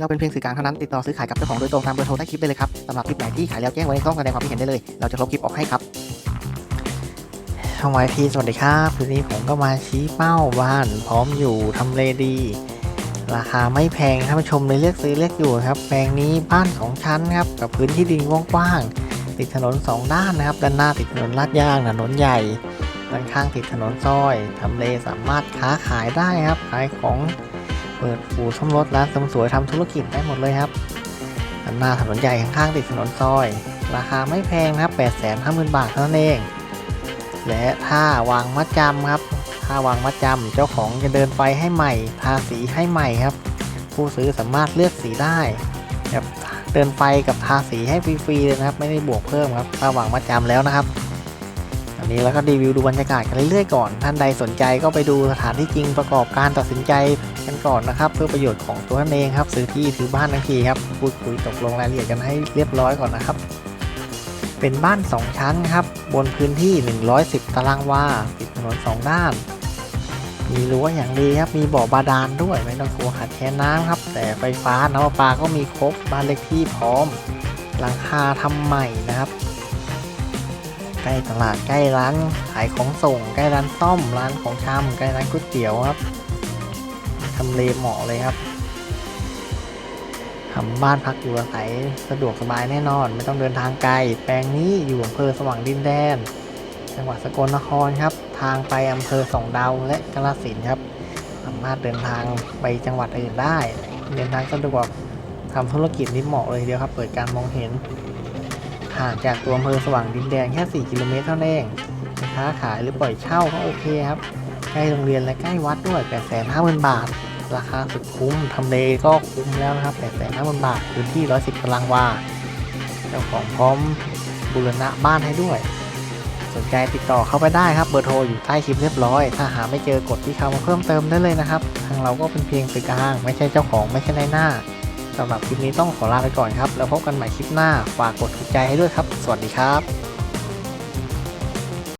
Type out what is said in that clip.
เราเป็นเพียงสื่อกลางเท่านั้นติดต่อซื้อขายกับเจ้าของโดยตรงตามเบอร์โทรใต้คลิปได้เลยครับสำหรับคลิปไหนที่ขายแล้วแจ้งไว้ในช่องแสดงความคิดเห็นได้เลย เราจะลบคลิปออกให้ครับช่องไวพีสวัสดีครับวันนี้ผมก็มาชี้เป้าบ้าน พร้อมอยู่ทำเลดี ราคาไม่แพงท่านผู้ชมเลยเลือกซื้อเลือกอยู่ครับแปลงนี้บ้านสองชั้นครับกับพื้นที่ดินกว้างๆติดถนนสองด้านนะครับ ด้านหน้าติดถนนลาดยางถนนใหญ่ด้านข้างติดถนนซอยทำเลสามารถค้าขายได้ครับขายของ เปิดอู่ซ่อมรถร้านเสริมสวยทำธุรกิจได้หมดเลยครับด้านหน้าถนนใหญ่ข้างๆติดถนนซอย ราคาไม่แพงนะครับ8 5 0 0 0 0 บาทเท่านั้นเอง และถ้าวางมัดจำครับถ้าวางมัดจำเจ้าของจะเดินไฟให้ใหม่ ทาสีให้ใหม่ครับ ผู้ซื้อสามารถเลือกสีได้ครับเดินไฟกับทาสีให้ฟรีๆเลยนะครับ ไม่ได้บวกเพิ่มครับถ้าวางมัดจำแล้วนะครับ อันนี้แล้วก็รีวิวดูบรรยากาศกันเรื่อยๆก่อน ท่านใดสนใจก็ไปดูสถานที่จริงประกอบการตัดสินใจกันก่อนนะครับ เพื่อประโยชน์ของตัวท่านเองครับ ซื้อที่ซื้อบ้านทั้งทีครับพูดคุยตกลงรายละเอียดกันให้เรียบร้อยก่อนนะครับ เป็นบ้าน 2 ชั้นครับ บนพื้นที่ 110 ตารางวาติดถนน 2 ด้าน มีรั้วอย่างดีครับ มีบ่อบาดาลด้วยไม่ต้องกลัวขาดแคลนน้ำครับ แต่ไฟฟ้าน้ำประปาก็มีครบบ้านเล็กที่พร้อมหลังคาทำใหม่นะครับ ใกล้ตลาดใกล้ร้านขายของส่ง ใกล้ร้านซ่อมร้านของชำใกล้ร้านก๋วยเตี๋ยวครับทำเลเหมาะเลยครับทำบ้านพักอยู่อาศัยสะดวกสบายแน่นอน ไม่ต้องเดินทางไกล แปลงนี้อยู่อำเภอสว่างดินแดน จังหวัดสกลนครครับ ทางไปอำเภอสองดาวและกาฬสินครับ สามารถเดินทางไปจังหวัดอื่นได้ เดินทางสะดวกทำธุรกิจนี่เหมาะเลยเดียวครับ เปิดการมองเห็น ห่างจากตัวอำเภอสว่างดินแดนแค่ 4 กิโลเมตรเท่านั้นเองค้าขายหรือปล่อยเช่าก็โอเคครับ ใกล้โรงเรียนและใกล้วัดด้วย8 5 0 0 0 0 บาท ราคาสุดคุ้มทำเลก็คุ้มแล้วนะครับ8 5 0 0 0 0 บาทพื้นที่ 110 ตารางวา เจ้าของพร้อมบูรณะบ้านให้ด้วย สนใจติดต่อเข้าไปได้ครับ เบอร์โทรอยู่ใต้คลิปเรียบร้อย ถ้าหาไม่เจอกดที่คำเพิ่มเติมได้เลยนะครับ ทางเราก็เป็นเพียงสื่อกลาง ไม่ใช่เจ้าของไม่ใช่นายหน้า สำหรับคลิปนี้ต้องขอลาไปก่อนครับ แล้วพบกันใหม่คลิปหน้า ฝากกดถูกใจให้ด้วยครับ สวัสดีครับ